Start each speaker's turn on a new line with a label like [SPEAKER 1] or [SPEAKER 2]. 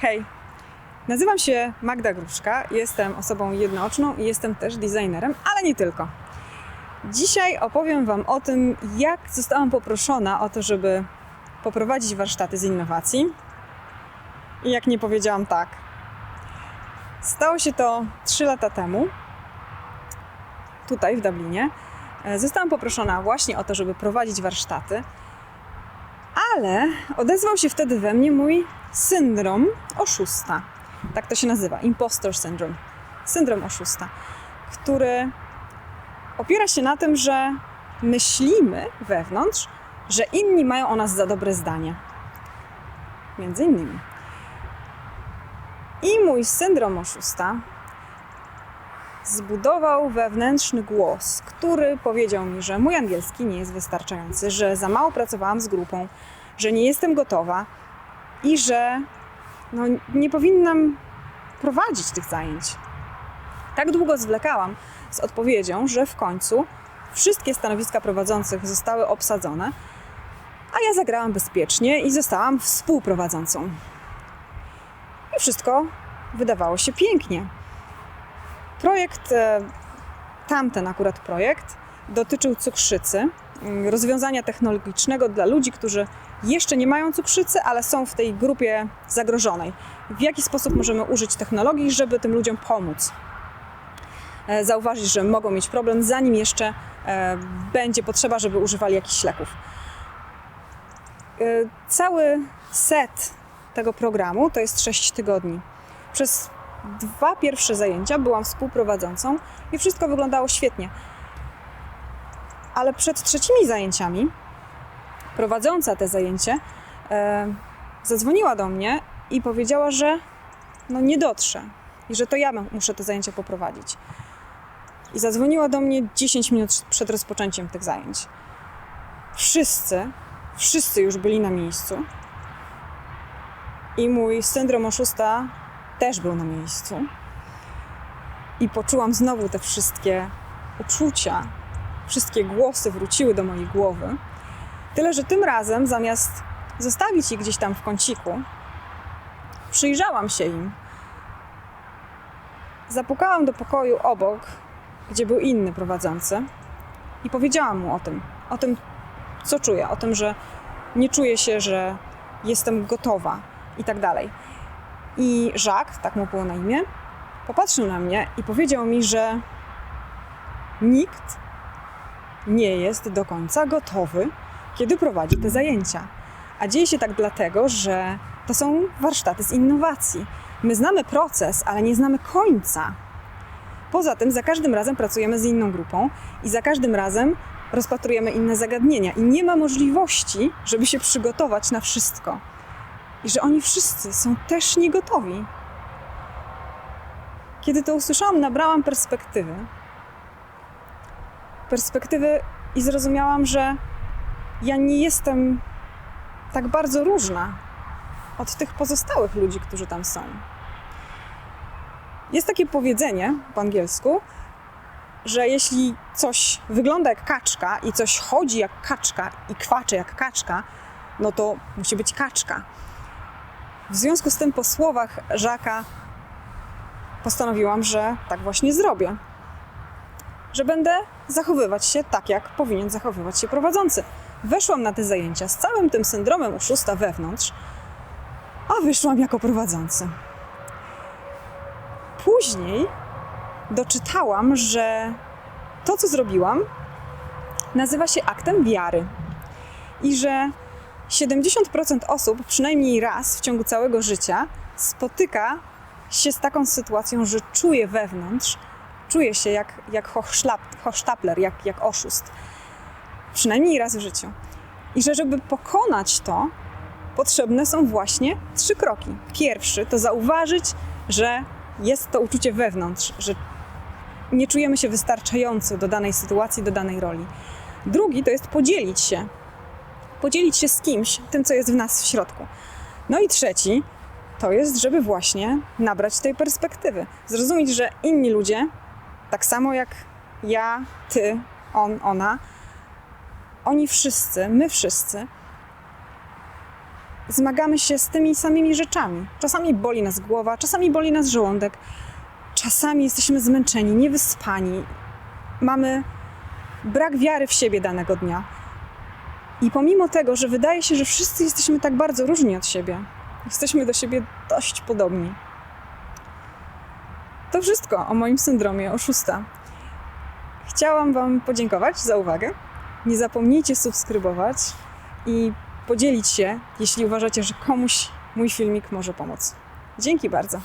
[SPEAKER 1] Hej, nazywam się Magda Gruszka, jestem osobą jednooczną i jestem też designerem, ale nie tylko. Dzisiaj opowiem Wam o tym, jak zostałam poproszona o to, żeby poprowadzić warsztaty z innowacji i jak nie powiedziałam tak. Stało się to 3 lata temu, tutaj w Dublinie. E, Zostałam poproszona właśnie o to, żeby prowadzić warsztaty, ale odezwał się wtedy we mnie mój syndrom oszusta. Tak to się nazywa, impostor syndrome. Syndrom oszusta, który opiera się na tym, że myślimy wewnątrz, że inni mają o nas za dobre zdanie. Między innymi. I mój syndrom oszusta zbudował wewnętrzny głos, który powiedział mi, że mój angielski nie jest wystarczający, że za mało pracowałam z grupą, że nie jestem gotowa i że no, nie powinnam prowadzić tych zajęć. Tak długo zwlekałam z odpowiedzią, że w końcu wszystkie stanowiska prowadzących zostały obsadzone, a ja zagrałam bezpiecznie i zostałam współprowadzącą. I wszystko wydawało się pięknie. Projekt, e, tamten akurat projekt, dotyczył cukrzycy, rozwiązania technologicznego dla ludzi, którzy jeszcze nie mają cukrzycy, ale są w tej grupie zagrożonej. W jaki sposób możemy użyć technologii, żeby tym ludziom pomóc? E, Zauważyć, że mogą mieć problem, zanim jeszcze e, będzie potrzeba, żeby używali jakichś leków. E, Cały set tego programu to jest 6 tygodni. Przez dwa pierwsze zajęcia byłam współprowadzącą i wszystko wyglądało świetnie. Ale przed trzecimi zajęciami prowadząca te zajęcie e, zadzwoniła do mnie i powiedziała, że no nie dotrze i że to ja muszę te zajęcia poprowadzić. I zadzwoniła do mnie 10 minut przed rozpoczęciem tych zajęć. Wszyscy, wszyscy już byli na miejscu. I mój syndrom oszusta też był na miejscu. I poczułam znowu te wszystkie uczucia, wszystkie głosy wróciły do mojej głowy. Tyle, że tym razem zamiast zostawić je gdzieś tam w kąciku, przyjrzałam się im. Zapukałam do pokoju obok, gdzie był inny prowadzący, i powiedziałam mu o tym, o tym, co czuję, o tym, że nie czuję się, że jestem gotowa i tak dalej. I Jacques, tak mu było na imię, popatrzył na mnie i powiedział mi, że nikt nie jest do końca gotowy, kiedy prowadzi te zajęcia. A dzieje się tak dlatego, że to są warsztaty z innowacji. My znamy proces, ale nie znamy końca. Poza tym, za każdym razem pracujemy z inną grupą i za każdym razem rozpatrujemy inne zagadnienia, i nie ma możliwości, żeby się przygotować na wszystko. I że oni wszyscy są też niegotowi. Kiedy to usłyszałam, nabrałam perspektywy. Perspektywy i zrozumiałam, że ja nie jestem tak bardzo różna od tych pozostałych ludzi, którzy tam są. Jest takie powiedzenie po angielsku, że jeśli coś wygląda jak kaczka i coś chodzi jak kaczka i kwacze jak kaczka, no to musi być kaczka. W związku z tym po słowach Żaka postanowiłam, że tak właśnie zrobię. Że będę zachowywać się tak, jak powinien zachowywać się prowadzący. Weszłam na te zajęcia z całym tym syndromem oszusta wewnątrz, a wyszłam jako prowadzący. Później doczytałam, że to, co zrobiłam, nazywa się aktem wiary. I że 70% osób przynajmniej raz w ciągu całego życia spotyka się z taką sytuacją, że czuje wewnątrz, czuje się jak, jak hochsztapler, jak, jak oszust. Przynajmniej raz w życiu. I że żeby pokonać to, potrzebne są właśnie trzy kroki. Pierwszy to zauważyć, że jest to uczucie wewnątrz, że nie czujemy się wystarczająco do danej sytuacji, do danej roli. Drugi to jest podzielić się. Podzielić się z kimś tym, co jest w nas w środku. No i trzeci to jest, żeby właśnie nabrać tej perspektywy. Zrozumieć, że inni ludzie, tak samo jak ja, ty, on, ona, oni wszyscy, my wszyscy, zmagamy się z tymi samymi rzeczami. Czasami boli nas głowa, czasami boli nas żołądek, czasami jesteśmy zmęczeni, niewyspani, mamy brak wiary w siebie danego dnia. I pomimo tego, że wydaje się, że wszyscy jesteśmy tak bardzo różni od siebie, jesteśmy do siebie dość podobni. To wszystko o moim syndromie oszusta. Chciałam Wam podziękować za uwagę. Nie zapomnijcie subskrybować i podzielić się, jeśli uważacie, że komuś mój filmik może pomóc. Dzięki bardzo.